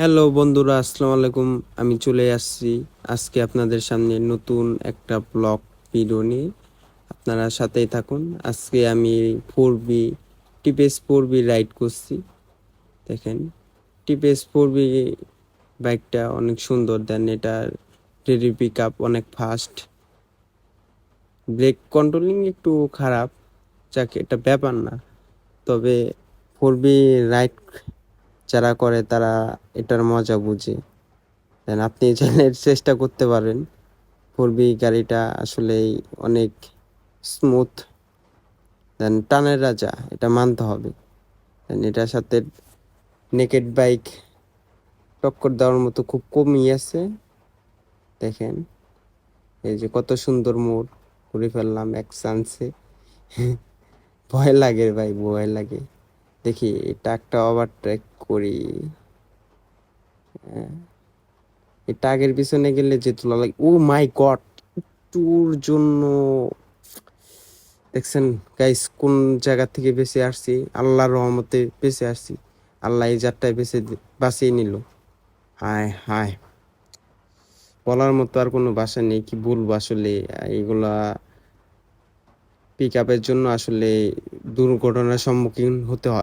Hello বন্ধুরা, আসসালামু আলাইকুম। আমি চলে আসছি আজকে আপনাদের সামনে নতুন একটা ব্লগ ভিডিও নিয়ে। আপনারা সাথেই থাকুন। আজকে আমি four V, TVS four V ride করছি। দেখেন, টিপিএস ফোর বি বাইকটা অনেক সুন্দর। দেন এটার রেডি পিক আপ অনেক ফাস্ট। ব্রেক কন্ট্রোলিং একটু খারাপ, যাকে, এটা ব্যাপার না। তবে ফোর বি রাইড যারা করে তারা এটার মজা বুঝে। দেন আপনি চাইলে চেষ্টা করতে পারেন। ফোর বি গাড়িটা আসলেই অনেক স্মুথ দেন টানের রাজা, এটা মানতে হবে। দেন এটার সাথে নেকেড বাইক টক্কর দেওয়ার মতো খুব কমই আছে। দেখেন, এই যে কত সুন্দর মোড়, ঘুরে ফেললাম এক চান্সে ভয় লাগে ভাই, ভয় লাগে। দেখি, এটা একটা ওভারটেক করি। হ্যাঁ। এই টাগের পিছনে গেলে যে তোলা লাগে ও মাই গড একটুর জন্য, দেখছেন গাইস কোন জায়গা থেকে বেঁচে আসছি? আল্লাহর রহমতে বেঁচে আসছি। আল্লাহ এই জাতটায় বেঁচে বাঁচিয়ে নিল। হায় হায়। বলার মতো আর কোনো বাসা নেই, কি বলব আসলে? এইগুলা পিক আপের জন্য আসলে দুর্ঘটনার সম্মুখীন হতে হয়।